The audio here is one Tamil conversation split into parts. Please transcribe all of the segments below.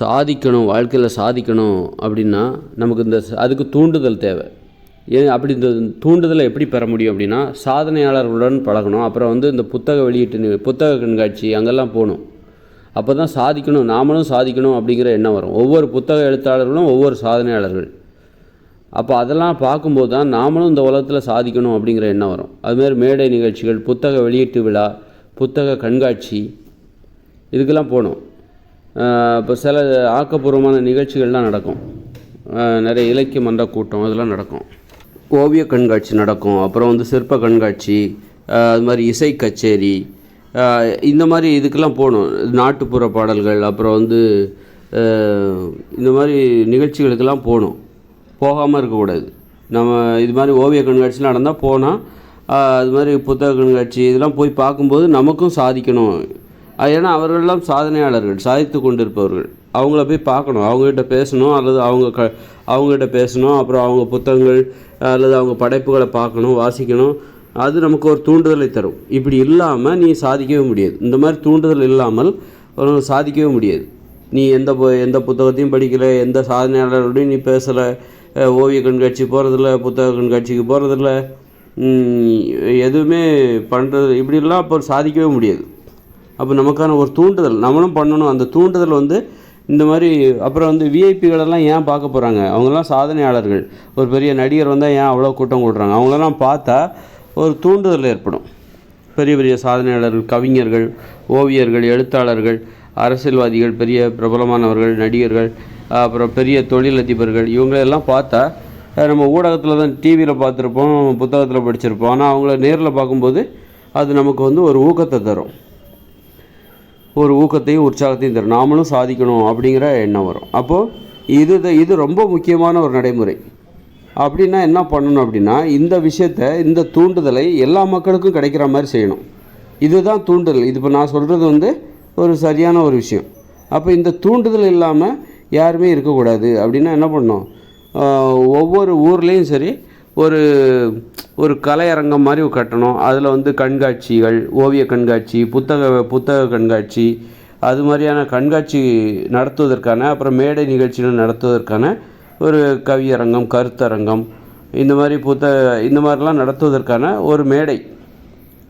சாதிக்கணும் வாழ்க்கையில் சாதிக்கணும் அப்படின்னா நமக்கு இந்த அதுக்கு தூண்டுதல் தேவை. ஏன் அப்படி இந்த தூண்டுதலை எப்படி பெற முடியும் அப்படின்னா சாதனையாளர்களுடன் பழகணும். அப்புறம் வந்து இந்த புத்தக வெளியீட்டு நி- புத்தக கண்காட்சி அங்கெல்லாம் போகணும். அப்போ தான் சாதிக்கணும் நாமளும் சாதிக்கணும் அப்படிங்கிற எண்ணம் வரும். ஒவ்வொரு புத்தக எழுத்தாளர்களும் ஒவ்வொரு சாதனையாளர்கள். அப்போ அதெல்லாம் பார்க்கும்போது தான் நாமளும் இந்த உலகத்தில் சாதிக்கணும் அப்படிங்கிற எண்ணம் வரும். அதுமாரி மேடை நிகழ்ச்சிகள் புத்தக வெளியீட்டு விழா புத்தக கண்காட்சி இதுக்கெல்லாம் போகணும். இப்போ சில ஆக்கப்பூர்வமான நிகழ்ச்சிகள்லாம் நடக்கும். நிறைய இலக்கிய மன்ற கூட்டம் இதெல்லாம் நடக்கும். ஓவிய கண்காட்சி நடக்கும். அப்புறம் வந்து சிற்ப கண்காட்சி அது மாதிரி இசை கச்சேரி இந்த மாதிரி இதுக்கெல்லாம் போகணும். நாட்டுப்புற பாடல்கள் அப்புறம் வந்து இந்த மாதிரி நிகழ்ச்சிகளுக்கெல்லாம் போகணும். போகாமல் இருக்கக்கூடாது. நம்ம இது மாதிரி ஓவிய கண்காட்சிலாம் நடந்தால் போனால் அது மாதிரி புத்தக கண்காட்சி இதெல்லாம் போய் பார்க்கும்போது நமக்கும் சாதிக்கணும். ஏன்னா அவர்களெல்லாம் சாதனையாளர்கள் சாதித்து கொண்டிருப்பவர்கள். அவங்கள போய் பார்க்கணும். அவங்ககிட்ட பேசணும் அல்லது அவங்க க அவங்ககிட்ட பேசணும் அப்புறம் அவங்க புத்தகங்கள் அல்லது அவங்க படைப்புகளை பார்க்கணும் வாசிக்கணும். அது நமக்கு ஒரு தூண்டுதலை தரும். இப்படி இல்லாமல் நீ சாதிக்கவே முடியாது. இந்த மாதிரி தூண்டுதல் இல்லாமல் ஒரு சாதிக்கவே முடியாது. நீ எந்த எந்த புத்தகத்தையும் படிக்கலை எந்த சாதனையாளரோடையும் நீ பேசலை ஓவிய கண்காட்சி போகிறதில்ல புத்தக கண்காட்சிக்கு போகிறதில்ல எதுவுமே பண்ணுறது இப்படிலாம் அப்போ சாதிக்கவே முடியாது. அப்போ நமக்கான ஒரு தூண்டுதல். நம்மளும் பண்ணணும். அந்த தூண்டுதல் வந்து இந்த மாதிரி அப்புறம் வந்து விஐபிகளெல்லாம் ஏன் பார்க்க போகிறாங்க அவங்கெல்லாம் சாதனையாளர்கள். ஒரு பெரிய நடிகர் வந்தால் ஏன் அவ்வளோ கூட்டம் கூடுறாங்க? அவங்களெல்லாம் பார்த்தா ஒரு தூண்டுதல் ஏற்படும். பெரிய பெரிய சாதனையாளர்கள் கவிஞர்கள் ஓவியர்கள் எழுத்தாளர்கள் அரசியல்வாதிகள் பெரிய பிரபலமானவர்கள் நடிகர்கள் அப்புறம் பெரிய தொழிலதிபர்கள் இவங்களெல்லாம் பார்த்தா நம்ம ஊடகத்தில் தான் டிவியில் பார்த்துருப்போம் புத்தகத்தில் படிச்சிருப்போம். ஆனால் அவங்கள நேரில் பார்க்கும்போது அது நமக்கு வந்து ஒரு ஊக்கத்தை தரும். ஒரு ஊக்கத்தையும் உற்சாகத்தையும் தரும். நாமளும் சாதிக்கணும் அப்படிங்கிற எண்ணம் வரும். அப்போது இது இது ரொம்ப முக்கியமான ஒரு நடைமுறை. அப்படின்னா என்ன பண்ணணும் அப்படின்னா இந்த விஷயத்தை இந்த தூண்டுதலை எல்லா மக்களுக்கும் கிடைக்கிற மாதிரி செய்யணும். இதுதான் தூண்டுதல். இது இப்போ நான் சொல்கிறது வந்து ஒரு சரியான ஒரு விஷயம். அப்போ இந்த தூண்டுதல் இல்லாமல் யாருமே இருக்கக்கூடாது. அப்படின்னா என்ன பண்ணணும்? ஒவ்வொரு ஊர்லேயும் சரி ஒரு ஒரு கலையரங்கம் மாதிரி கட்டணும். அதில் வந்து கண்காட்சிகள் ஓவிய கண்காட்சி புத்தக புத்தக கண்காட்சி அது மாதிரியான கண்காட்சி நடத்துவதற்கான அப்புறம் மேடை நிகழ்ச்சிகள் நடத்துவதற்கான ஒரு கவியரங்கம் கருத்தரங்கம் இந்த மாதிரி புத்தக இந்த மாதிரிலாம் நடத்துவதற்கான ஒரு மேடை.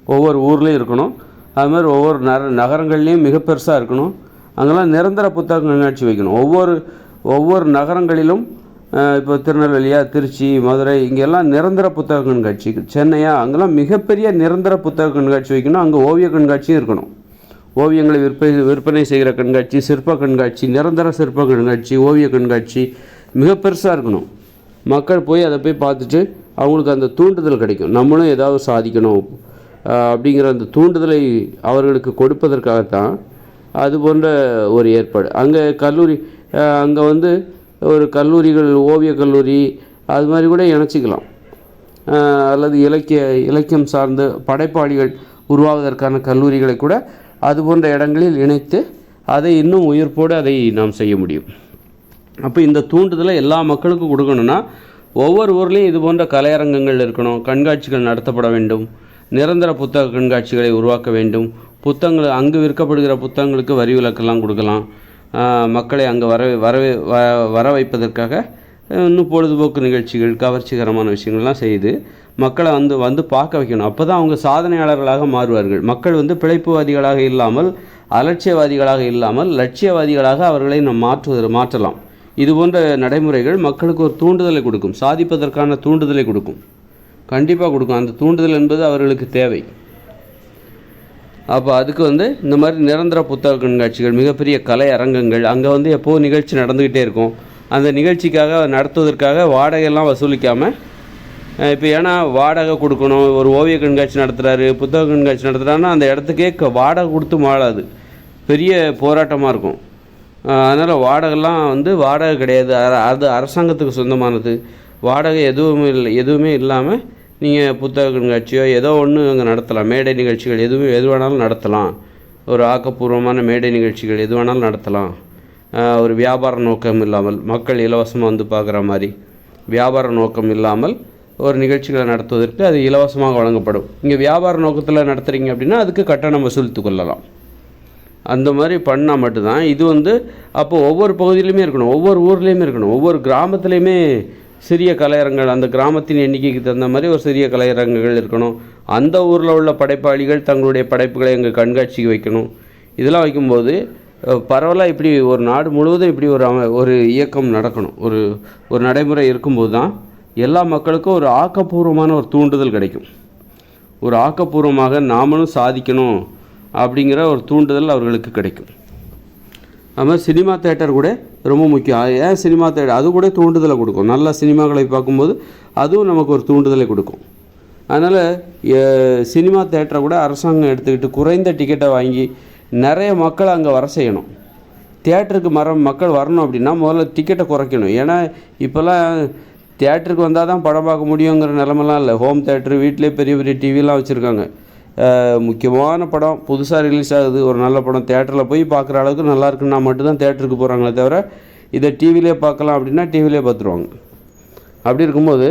ஒவ்வொரு ஊர்லேயும் இருக்கணும். அது மாதிரி ஒவ்வொரு நர நகரங்கள்லேயும் மிக பெருசாக இருக்கணும். அங்கெல்லாம் நிரந்தர புத்தக கண்காட்சி வைக்கணும். ஒவ்வொரு ஒவ்வொரு நகரங்களிலும் இப்போ திருநெல்வேலியா திருச்சி மதுரை இங்கெல்லாம் நிரந்தர புத்தக கண்காட்சி. சென்னையா அங்கெல்லாம் மிகப்பெரிய நிரந்தர புத்தக கண்காட்சி வைக்கணும். அங்கே ஓவிய கண்காட்சியும் இருக்கணும். ஓவியங்களை விற்பனை விற்பனை செய்கிற கண்காட்சி சிற்ப கண்காட்சி நிரந்தர சிற்ப கண்காட்சி ஓவிய கண்காட்சி மிக பெருசாக இருக்கணும். மக்கள் போய் அதை போய் பார்த்துட்டு அவங்களுக்கு அந்த தூண்டுதல் கிடைக்கும். நம்மளும் ஏதாவது சாதிக்கணும். அப்படிங்கிற அந்த தூண்டுதலை அவர்களுக்கு கொடுப்பதற்காகத்தான் அது போன்ற ஒரு ஏற்பாடு. அங்கே கல்லூரி அங்கே வந்து ஒரு கல்லூரிகள் ஓவியக் கல்லூரி அது மாதிரி கூட இணைச்சிக்கலாம். அல்லது இலக்கிய இலக்கியம் சார்ந்த படைப்பாளிகள் உருவாவதற்கான கல்லூரிகளை கூட அது போன்ற இடங்களில் இணைத்து அதை இன்னும் உயிர்ப்போடு அதை நாம் செய்ய முடியும். அப்போ இந்த தூண்டுதலை எல்லா மக்களுக்கும் கொடுக்கணும்னா ஒவ்வொரு ஊர்லேயும் இது போன்ற கலையரங்கங்கள் இருக்கணும் கண்காட்சிகள் நடத்தப்பட வேண்டும் நிரந்தர புத்தக கண்காட்சிகளை உருவாக்க வேண்டும் புத்தகங்கள் அங்கு விற்கப்படுகிற புத்தகங்களுக்கு வரி விலக்கெல்லாம் கொடுக்கலாம். மக்களை அங்கே வர வர வர வைப்பதற்காக இன்னும் பொழுதுபோக்கு நிகழ்ச்சிகள் கவர்ச்சிகரமான விஷயங்கள்லாம் செய்து மக்களை வந்து வந்து பார்க்க வைக்கணும். அப்போ தான் அவங்க சாதனையாளர்களாக மாறுவார்கள். மக்கள் வந்து பிழைப்புவாதிகளாக இல்லாமல் அலட்சியவாதிகளாக இல்லாமல் லட்சியவாதிகளாக அவர்களை நாம் மாற்றுவது மாற்றலாம். இது போன்ற நடைமுறைகள் மக்களுக்கு ஒரு தூண்டுதலை கொடுக்கும். சாதிப்பதற்கான தூண்டுதலை கொடுக்கும். கண்டிப்பாக கொடுக்கும். அந்த தூண்டுதல் என்பது அவர்களுக்கு தேவை. அப்போ அதுக்கு வந்து இந்த மாதிரி நிரந்தர புத்தக கண்காட்சிகள் மிகப்பெரிய கலை அரங்கங்கள் அங்கே வந்து எப்போது நிகழ்ச்சி நடந்துக்கிட்டே இருக்கும் அந்த நிகழ்ச்சிக்காக நடத்துவதற்காக வாடகையெல்லாம் வசூலிக்காமல் இப்போ ஏன்னா வாடகை கொடுக்கணும் ஒரு ஓவிய கண்காட்சி நடத்துகிறாரு புத்தக கண்காட்சி நடத்துகிறாருன்னா அந்த இடத்துக்கே வாடகை கொடுத்து மாறாது. பெரிய போராட்டமாக இருக்கும். அதனால் வாடகைலாம் வந்து வாடகை கிடையாது. அர- அது அரசாங்கத்துக்கு சொந்தமானது. வாடகை எதுவுமே இல்லை எதுவுமே இல்லாமல் நீங்கள் புத்தக கண்காட்சியோ ஏதோ ஒன்று அங்கே நடத்தலாம். மேடை நிகழ்ச்சிகள் எதுவும் எது வேணாலும் நடத்தலாம். ஒரு ஆக்கப்பூர்வமான மேடை நிகழ்ச்சிகள் எது வேணாலும் நடத்தலாம். ஒரு வியாபார நோக்கம் இல்லாமல் மக்கள் இலவசமாக வந்து பார்க்குற மாதிரி. வியாபார நோக்கம் இல்லாமல் ஒரு நிகழ்ச்சிகளை நடத்துவதற்கு அது இலவசமாக வழங்கப்படும். இங்கே வியாபார நோக்கத்தில் நடத்துகிறீங்க அப்படின்னா அதுக்கு கட்டணம் வசூலித்து கொள்ளலாம். அந்த மாதிரி பண்ணால் மட்டும்தான். இது வந்து அப்போ ஒவ்வொரு பகுதியிலையுமே இருக்கணும். ஒவ்வொரு ஊர்லேயுமே இருக்கணும். ஒவ்வொரு கிராமத்துலேயுமே சிறிய கலையரங்கள் அந்த கிராமத்தின் எண்ணிக்கைக்கு தகுந்த மாதிரி ஒரு சிறிய கலையரங்குகள் இருக்கணும். அந்த ஊரில் உள்ள படைப்பாளிகள் தங்களுடைய படைப்புகளை எங்கள் கண்காட்சிக்கு வைக்கணும். இதெல்லாம் வைக்கும்போது பரவலாக இப்படி ஒரு நாடு முழுவதும் இப்படி ஒரு அம ஒரு இயக்கம் நடக்கணும். ஒரு ஒரு நடைமுறை இருக்கும்போது தான் எல்லா மக்களுக்கும் ஒரு ஆக்கப்பூர்வமான ஒரு தூண்டுதல் கிடைக்கும். ஒரு ஆக்கப்பூர்வமாக நாமளும் சாதிக்கணும் அப்படிங்கிற ஒரு தூண்டுதல் அவர்களுக்கு கிடைக்கும். அது மாதிரி சினிமா தேட்டர் கூட ரொம்ப முக்கியம். ஏன் சினிமா தேட்டர் அது கூட தூண்டுதலை கொடுக்கும். நல்ல சினிமாக்களை பார்க்கும்போது அதுவும் நமக்கு ஒரு தூண்டுதலை கொடுக்கும். அதனால் சினிமா தேட்டரை கூட அரசாங்கம் எடுத்துக்கிட்டு குறைந்த டிக்கெட்டை வாங்கி நிறைய மக்களை அங்கே வர செய்யணும். தியேட்டருக்கு மர மக்கள் வரணும் அப்படின்னா முதல்ல டிக்கெட்டை குறைக்கணும். ஏன்னா இப்போல்லாம் தேட்டருக்கு வந்தால் தான் படம் பார்க்க முடியுங்கிற நிலமெல்லாம் இல்லை. ஹோம் தேட்டரு வீட்டிலே பெரிய பெரிய டிவிலாம் வச்சுருக்காங்க. முக்கியமான படம். புதுசாக ரிலீஸ் ஆகுது. ஒரு நல்ல படம். தேட்டரில் போய் பார்க்குற அளவுக்கு நல்லா இருக்குன்னா மட்டும்தான் தேட்டருக்கு போகிறாங்களே தவிர இதை டிவிலே பார்க்கலாம் அப்படின்னா டிவிலே பார்த்துருவாங்க. அப்படி இருக்கும்போது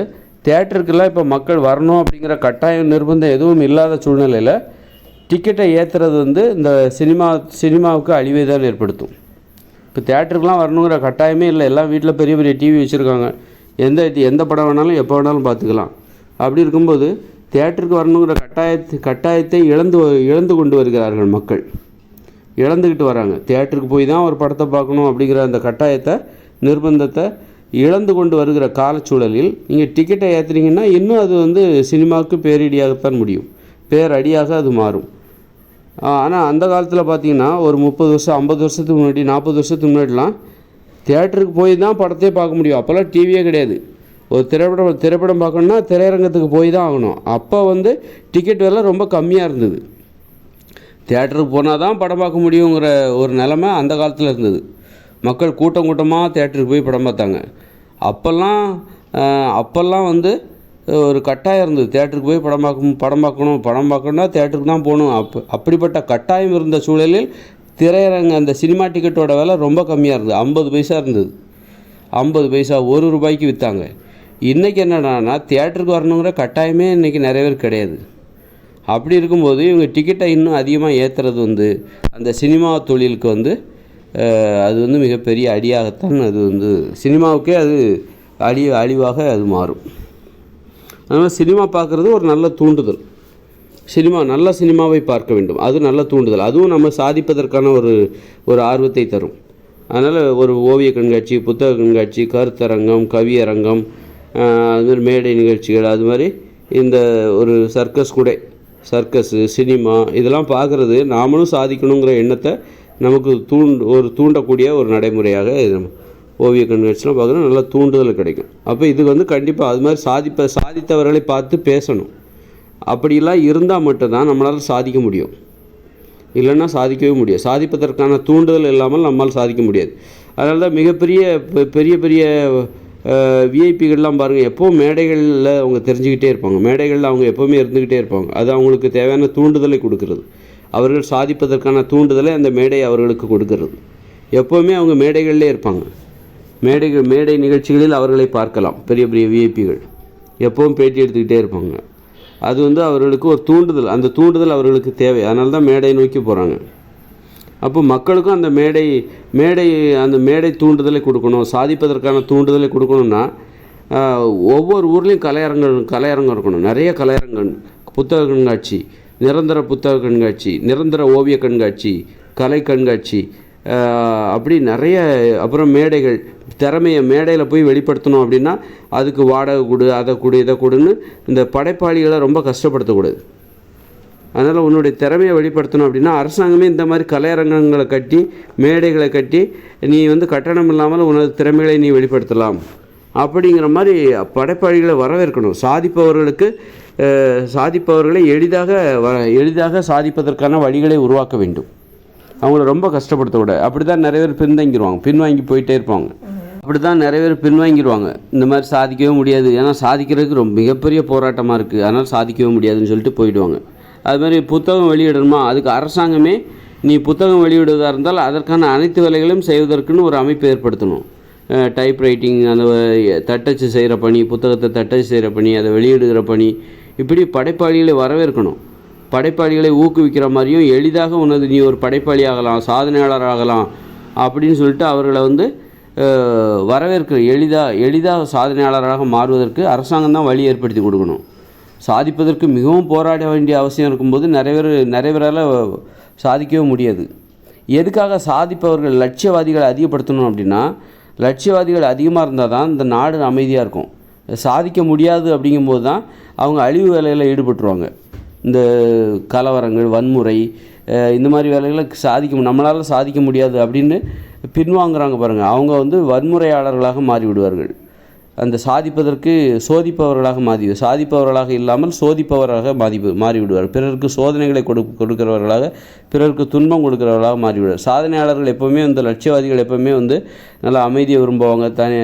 தேட்டருக்கெல்லாம் இப்போ மக்கள் வரணும் அப்படிங்கிற கட்டாயம் நிர்பந்தம் எதுவும் இல்லாத சூழ்நிலையில் டிக்கெட்டை ஏற்றுறது வந்து இந்த சினிமா சினிமாவுக்கு அழிவை தான் ஏற்படுத்தும். இப்போ தேட்டருக்குலாம் வரணுங்கிற கட்டாயமே இல்லை. எல்லாம் வீட்டில் பெரிய பெரிய டிவி வச்சுருக்காங்க. எந்த எந்த படம் வேணாலும் எப்போ வேணாலும் பார்த்துக்கலாம். அப்படி இருக்கும்போது தேட்டருக்கு வரணுங்கிற கட்டாயத்தை கட்டாயத்தை இழந்து இழந்து கொண்டு வருகிறார்கள் மக்கள். இழந்துக்கிட்டு வராங்க. தேட்டருக்கு போய் தான் ஒரு படத்தை பார்க்கணும் அப்படிங்கிற அந்த கட்டாயத்தை நிர்பந்தத்தை இழந்து கொண்டு வருகிற காலச்சூழலில் நீங்கள் டிக்கெட்டை ஏற்றுனீங்கன்னா இன்னும் அது வந்து சினிமாவுக்கு பேரிடியாகத்தான் முடியும். பேரடியாக அது மாறும். ஆனால் அந்த காலத்தில் பார்த்தீங்கன்னா ஒரு முப்பது வருஷம் ஐம்பது வருஷத்துக்கு முன்னாடி நாற்பது வருஷத்துக்கு முன்னாடிலாம் தேட்டருக்கு போய் தான் படத்தையே பார்க்க முடியும். அப்போல்லாம் டிவியே கிடையாது. ஒரு திரைப்படம் திரைப்படம் பார்க்கணுன்னா திரையரங்கத்துக்கு போய் தான் ஆகணும். அப்போ வந்து டிக்கெட் விலை ரொம்ப கம்மியாக இருந்தது. தேட்டருக்கு போனால் தான் படம் பார்க்க முடியுங்கிற ஒரு நிலமை அந்த காலத்தில் இருந்தது. மக்கள் கூட்டம் கூட்டமாக தேட்டருக்கு போய் படம் பார்த்தாங்க. அப்போல்லாம் அப்போல்லாம் வந்து ஒரு கட்டாயம் இருந்தது. தேட்டருக்கு போய் படம் பார்க்க படம் பார்க்கணும் படம் பார்க்கணுன்னா தேட்டருக்கு தான் போகணும். அப் அப்படிப்பட்ட கட்டாயம் இருந்த சூழலில் திரையரங்க அந்த சினிமா டிக்கெட்டோட விலை ரொம்ப கம்மியாக இருந்தது. ஐம்பது பைசா இருந்தது. ஐம்பது பைசா ஒரு ரூபாய்க்கு விற்றாங்க இன்றைக்கி என்னடான்னா தேட்டருக்கு வரணுங்கிற கட்டாயமே இன்றைக்கி நிறைய பேர் கிடையாது. அப்படி இருக்கும்போது இவங்க டிக்கெட்டை இன்னும் அதிகமாக ஏற்றுறது வந்து அந்த சினிமா தொழிலுக்கு வந்து அது வந்து மிகப்பெரிய அடியாகத்தான் அது வந்து சினிமாவுக்கே அது அழி அழிவாக அது மாறும். அதனால் சினிமா பார்க்குறது ஒரு நல்ல தூண்டுதல். சினிமா நல்ல சினிமாவை பார்க்க வேண்டும். அது நல்ல தூண்டுதல். அதுவும் நம்ம சாதிப்பதற்கான ஒரு ஒரு ஆர்வத்தை தரும். அதனால் ஒரு ஓவிய கண்காட்சி புத்தக கண்காட்சி கருத்தரங்கம் கவியரங்கம் அது மாதிரி மேடை நிகழ்ச்சிகள் அது மாதிரி இந்த ஒரு சர்க்கஸ் கூட சர்க்கஸு சினிமா இதெல்லாம் பார்க்குறது நாமளும் சாதிக்கணுங்கிற எண்ணத்தை நமக்கு தூண்டு ஒரு தூண்டக்கூடிய ஒரு நடைமுறையாக இது ஓவிய கண்காட்சிலாம் பார்க்குறோம் நல்லா தூண்டுதல் கிடைக்கும். அப்போ இது வந்து கண்டிப்பாக அது மாதிரி சாதிப்ப சாதித்தவர்களை பார்த்து பேசணும். அப்படிலாம் இருந்தால் மட்டும்தான் நம்மளால் சாதிக்க முடியும். இல்லைன்னா சாதிக்கவே முடியாது. சாதிப்பதற்கான தூண்டுதல் இல்லாமல் நம்மால் சாதிக்க முடியாது. அதனால தான் மிகப்பெரிய பெரிய பெரிய விஐபிகள்லாம் பாருங்கள் எப்போவும் மேடைகளில் அவங்க தெரிஞ்சுக்கிட்டே இருப்பாங்க. மேடைகளில் அவங்க எப்போவுமே இருந்துக்கிட்டே இருப்பாங்க. அது அவங்களுக்கு தேவையான தூண்டுதலை கொடுக்கறது. அவர்கள் சாதிப்பதற்கான தூண்டுதலை அந்த மேடை அவர்களுக்கு கொடுக்கறது. எப்போவுமே அவங்க மேடைகளிலே இருப்பாங்க. மேடைகள் மேடை நிகழ்ச்சிகளில் அவர்களை பார்க்கலாம் பெரிய பெரிய விஐபிகள் எப்பவும் பேட்டி எடுத்துக்கிட்டே இருப்பாங்க. அது வந்து அவர்களுக்கு ஒரு தூண்டுதல் அந்த தூண்டுதல் அவர்களுக்கு தேவை. அதனால தான் மேடை நோக்கி போகிறாங்க அப்போ மக்களுக்கும் அந்த மேடை மேடை அந்த மேடை தூண்டுதலை கொடுக்கணும் சாதிப்பதற்கான தூண்டுதலை கொடுக்கணும்னா ஒவ்வொரு ஊர்லேயும் கலையரங்கம் கலையரங்கம் இருக்கணும். நிறைய கலையரங்கம் புத்தக கண்காட்சி நிரந்தர புத்தக கண்காட்சி நிரந்தர ஓவிய கண்காட்சி கலை கண்காட்சி அப்படி நிறைய அப்புறம் மேடைகள் திறமையை மேடையில் போய் வெளிப்படுத்தணும் அப்படின்னா அதுக்கு வாடகை கொடு அதை கொடு இதை கொடுன்னு இந்த படைப்பாளிகளை ரொம்ப கஷ்டப்படுத்தக்கூடாது. அதனால் உன்னுடைய திறமையை வெளிப்படுத்தணும் அப்படின்னா அரசாங்கமே இந்த மாதிரி கலையரங்கங்களை கட்டி மேடைகளை கட்டி நீ வந்து கட்டணம் இல்லாமல் உனது திறமைகளை நீ வெளிப்படுத்தலாம். அப்படிங்கிற மாதிரி படைப்பாளிகளை வரவேற்கணும். சாதிப்பவர்களுக்கு சாதிப்பவர்களை எளிதாக வ எளிதாக சாதிப்பதற்கான வழிகளை உருவாக்க வேண்டும். அவங்கள ரொம்ப கஷ்டப்படுத்தக்கூடாது அப்படி தான் நிறைய பேர் பின்தங்கிடுவாங்க பின்வாங்கி போயிட்டே இருப்பாங்க. அப்படி தான் நிறைய பேர் பின்வாங்கிடுவாங்க இந்த மாதிரி சாதிக்கவே முடியாது. ஏன்னா சாதிக்கிறதுக்கு ரொம்ப மிகப்பெரிய போராட்டமாக இருக்குது அதனால் சாதிக்கவே முடியாதுன்னு சொல்லிட்டு போயிடுவாங்க. அது மாதிரி புத்தகம் வெளியிடணுமா? அதுக்கு அரசாங்கமே நீ புத்தகம் வெளியிடுவதாக இருந்தால் அதற்கான அனைத்து வேலைகளையும் செய்வதற்குன்னு ஒரு அமைப்பு ஏற்படுத்தணும். டைப் ரைட்டிங் அந்த தட்டச்சு செய்கிற பணி புத்தகத்தை தட்டச்சு செய்கிற பணி அதை வெளியிடுகிற பணி இப்படி படைப்பாளிகளை வரவேற்கணும். படைப்பாளிகளை ஊக்குவிக்கிற மாதிரியும் எளிதாக உனது நீ ஒரு படைப்பாளி ஆகலாம் சாதனையாளர் ஆகலாம் அப்படின்னு சொல்லிட்டு அவர்களை வந்து அஹ், வரவேற்கிற எளிதாக எளிதாக சாதனையாளராக மாறுவதற்கு அரசாங்கம் தான் வழி ஏற்படுத்தி கொடுக்கணும். சாதிப்பதற்கு மிகவும் போராட வேண்டிய அவசியம் இருக்கும்போது நிறைய பேர் நிறைய பேரால் சாதிக்கவே முடியாது. எதுக்காக சாதிப்பவர்கள் லட்சியவாதிகளை அதிகப்படுத்தணும் அப்படின்னா லட்சியவாதிகள் அதிகமாக இருந்தால் தான் இந்த நாடு அமைதியாக இருக்கும். சாதிக்க முடியாது அப்படிங்கும்போது தான் அவங்க அழிவு வேலையில் ஈடுபட்டுருவாங்க. இந்த கலவரங்கள் வன்முறை இந்த மாதிரி வேலைகளை சாதிக்க நம்மளால் சாதிக்க முடியாது அப்படின்னு பின்வாங்குறாங்க பாருங்கள் அவங்க வந்து வன்முறையாளர்களாக மாறிவிடுவார்கள். அந்த சாதிப்பதற்கு சோதிப்பவர்களாக மாறி சாதிப்பவர்களாக இல்லாமல் சோதிப்பவராக மாறி மாறிவிடுவார் பிறருக்கு சோதனைகளை கொடு கொடுக்கிறவர்களாக பிறருக்கு துன்பம் கொடுக்கிறவர்களாக மாறிவிடுவார் சாதனையாளர்கள் எப்போவுமே இந்த லட்சியவாதிகள் எப்போவுமே வந்து நல்லா அமைதியை விரும்புவாங்க தனி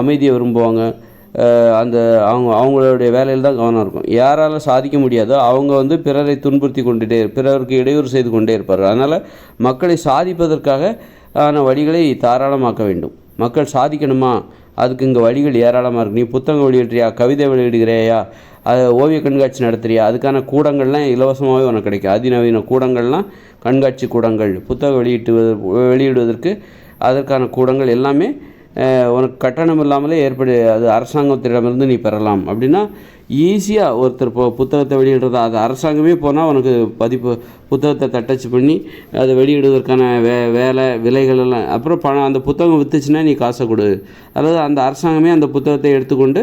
அமைதியை விரும்புவாங்க. அந்த அவங்க அவங்களுடைய வேலையில் தான் கவனம் இருக்கும். யாரால் சாதிக்க முடியாதோ அவங்க வந்து பிறரை துன்புறுத்தி கொண்டுட்டே பிறருக்கு இடையூறு செய்து கொண்டே இருப்பார் அதனால் மக்களை சாதிப்பதற்காக ஆன வழிகளை தாராளமாக்க வேண்டும். மக்கள் சாதிக்கணுமா? அதுக்கு இங்கே வழிகள் ஏராளமாக இருக்கு. நீ புத்தகம் வெளியிடுறியா? கவிதை வெளியிடுகிறையா? அது ஓவிய கண்காட்சி நடத்துறியா? அதுக்கான கூடங்கள்லாம் இலவசமாகவே உனக்கு கிடைக்கும். அதிநவீன கூடங்கள்லாம் கண்காட்சி கூடங்கள். புத்தகம் வெளியிட்டு வெளியிடுவதற்கு அதற்கான கூடங்கள் எல்லாமே உனக்கு கட்டணம் இல்லாமலே ஏற்படு அது அரசாங்கத்திடமிருந்து நீ பெறலாம். அப்படின்னா ஈஸியாக ஒருத்தர் இப்போ புத்தகத்தை வெளியிடுறது அது அரசாங்கமே போனால் உனக்கு பதிப்பு புத்தகத்தை தட்டச்சு பண்ணி அதை வெளியிடுவதற்கான வே வேலை விலைகள் எல்லாம் அப்புறம் பணம் அந்த புத்தகம் விற்றுச்சுன்னா நீ காசை கொடு. அதாவது அந்த அரசாங்கமே அந்த புத்தகத்தை எடுத்துக்கொண்டு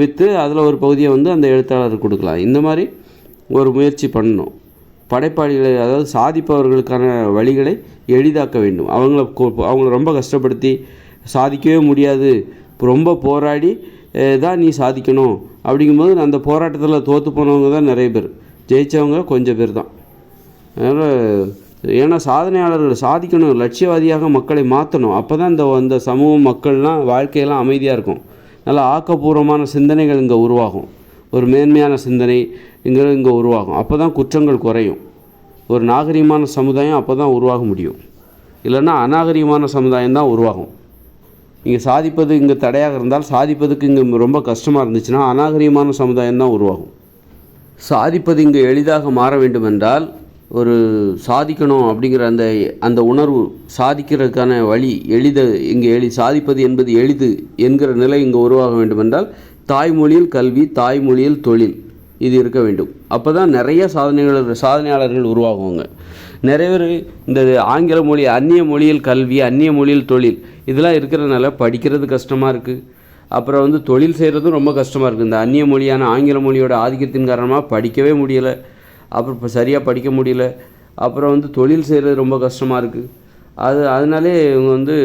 விற்று அதில் ஒரு பகுதியை வந்து அந்த எழுத்தாளருக்கு கொடுக்கலாம். இந்த மாதிரி ஒரு முயற்சி பண்ணணும். படைப்பாளிகளை அதாவது சாதிப்பவர்களுக்கான வழிகளை எளிதாக்க வேண்டும். அவங்கள அவங்கள ரொம்ப கஷ்டப்படுத்தி சாதிக்கவே முடியாது. ரொம்ப போராடி தான் நீ சாதிக்கணும். அப்படிங்கும்போது அந்த போராட்டத்தில் தோற்று போனவங்க தான் நிறைய பேர். ஜெயித்தவங்க கொஞ்சம் பேர் தான். அதனால் ஏன்னா சாதனையாளர்கள் சாதிக்கணும் லட்சியவாதியாக மக்களை மாற்றணும் அப்போ தான் இந்த அந்த சமூகம் மக்கள்லாம் வாழ்க்கையெல்லாம் அமைதியாக இருக்கும். நல்ல ஆக்கப்பூர்வமான சிந்தனைகள் இங்கே உருவாகும். ஒரு மேன்மையான சிந்தனை இங்கே இங்கே உருவாகும். அப்போ தான் குற்றங்கள் குறையும். ஒரு நாகரீகமான சமுதாயம் அப்போ தான் உருவாக முடியும். இல்லைன்னா அநாகரீகமான சமுதாயம் தான் உருவாகும். இங்கே சாதிப்பது இங்கே தடையாக இருந்தால் சாதிப்பதுக்கு இங்கே ரொம்ப கஷ்டமாக இருந்துச்சுன்னா அநாகரிகமான சமுதாயம் தான் உருவாகும். சாதிப்பது இங்கே எளிதாக மாற வேண்டுமென்றால் ஒரு சாதிக்கணும் அப்படிங்கிற அந்த அந்த உணர்வு சாதிக்கிறதுக்கான வழி எளித இங்கே எளி சாதிப்பது என்பது எளிது என்கிற நிலை இங்கே உருவாக வேண்டுமென்றால் தாய்மொழியில் கல்வி தாய்மொழியில் தொழில் இது இருக்க வேண்டும். அப்போ தான் நிறைய சாதனைகள் சாதனையாளர்கள் உருவாகுவாங்க. நிறைய பேர் இந்த ஆங்கில மொழி அந்நிய மொழியில் கல்வி அந்நிய மொழியில் தொழில் இதெல்லாம் இருக்கிறதுனால படிக்கிறது கஷ்டமாக இருக்குது அப்புறம் வந்து தொழில் செய்கிறதும் ரொம்ப கஷ்டமாக இருக்குது இந்த அந்நிய மொழியான ஆங்கில மொழியோட ஆதிக்கத்தின் காரணமாக படிக்கவே முடியலை. அப்புறம் இப்போ சரியாக படிக்க முடியல. அப்புறம் வந்து தொழில் செய்கிறது ரொம்ப கஷ்டமாக இருக்குது அது அதனாலே இவங்க வந்து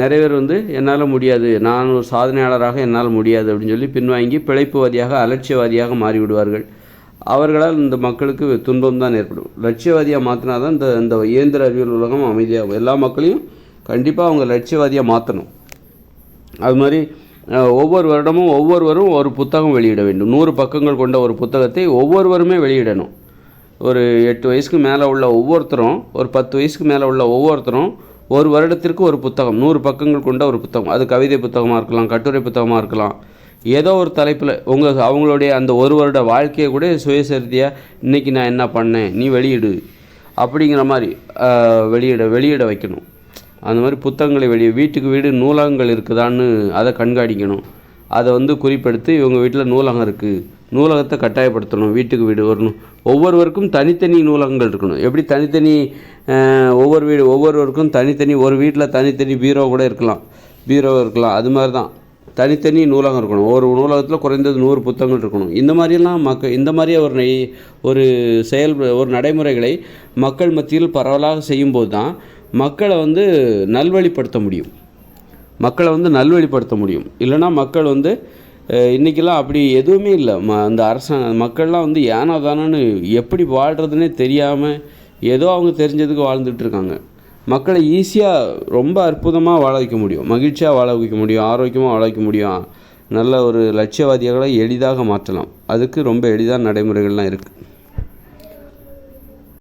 நிறைய பேர் வந்து என்னால் முடியாது. நான் ஒரு சாதனையாளராக என்னால் முடியாது அப்படின்னு சொல்லி பின்வாங்கி பிழைப்புவாதியாக அலட்சியவாதியாக மாறிவிடுவார்கள். அவர்களால் இந்த மக்களுக்கு துன்பம் தான் ஏற்படும். லட்சியவாதியாக மாற்றினா தான் இந்த இந்த இயந்திர அறிவியல் உலகம் அமைதியாகும். எல்லா மக்களையும் கண்டிப்பாக அவங்க லட்சியவாதியாக மாற்றணும் அது மாதிரி ஒவ்வொரு வருடமும் ஒவ்வொருவரும் ஒரு புத்தகம் வெளியிட வேண்டும். நூறு பக்கங்கள் கொண்ட ஒரு புத்தகத்தை ஒவ்வொருவருமே வெளியிடணும். ஒரு எட்டு வயசுக்கு மேலே உள்ள ஒவ்வொருத்தரும் ஒரு பத்து வயசுக்கு மேலே உள்ள ஒவ்வொருத்தரும் ஒரு வருடத்திற்கு ஒரு புத்தகம் நூறு பக்கங்கள் கொண்ட ஒரு புத்தகம். அது கவிதை புத்தகமாக இருக்கலாம் கட்டுரை புத்தகமாக இருக்கலாம். ஏதோ ஒரு தலைப்பில் உங்கள் அவங்களுடைய அந்த ஒரு வருட வாழ்க்கையை கூட சுயசரித்தியாக இன்றைக்கி நான் என்ன பண்ணேன்? நீ வெளியிடு. அப்படிங்கிற மாதிரி வெளியிட வெளியிட வைக்கணும். அந்த மாதிரி புத்தகங்களை வெளியே வீட்டுக்கு வீடு நூலகங்கள் இருக்குதான்னு அதை கண்காணிக்கணும். அதை வந்து குறிப்பெடுத்து இவங்க வீட்டில் நூலகம் இருக்குது நூலகத்தை கட்டாயப்படுத்தணும் வீட்டுக்கு வீடு வரணும். ஒவ்வொருவருக்கும் தனித்தனி நூலகங்கள் இருக்கணும். எப்படி தனித்தனி ஒவ்வொரு வீடு ஒவ்வொருவருக்கும் தனித்தனி ஒரு வீட்டில் தனித்தனி பீரோ கூட இருக்கலாம். பீரோ இருக்கலாம். அது மாதிரி தான் தனித்தனி நூலகம் இருக்கணும். ஒரு நூலகத்தில் குறைந்தது நூறு புத்தகங்கள் இருக்கணும். இந்த மாதிரியெல்லாம் மக்கள் இந்த மாதிரியே ஒரு நெய் ஒரு செயல் ஒரு நடைமுறைகளை மக்கள் மத்தியில் பரவலாக செய்யும்போது தான் மக்களை வந்து நல்வழிப்படுத்த முடியும். மக்களை வந்து நல்வழிப்படுத்த முடியும். இல்லைன்னா மக்கள் வந்து இன்றைக்கெல்லாம் அப்படி எதுவுமே இல்லை. ம அந்த அரசாங்க மக்கள்லாம் வந்து ஏனோ தானோன்னு எப்படி வாழ்கிறதுனே தெரியாமல் ஏதோ அவங்க தெரிஞ்சதுக்கு வாழ்ந்துட்டுருக்காங்க மக்களை ஈஸியாக ரொம்ப அற்புதமாக வாழ வைக்க முடியும். மகிழ்ச்சியாக வாழ வைக்க முடியும். ஆரோக்கியமாக வாழ வைக்க முடியும். நல்ல ஒரு லட்சியவாதிகளை எளிதாக மாற்றலாம். அதுக்கு ரொம்ப எளிதான நடைமுறைகள்லாம் இருக்குது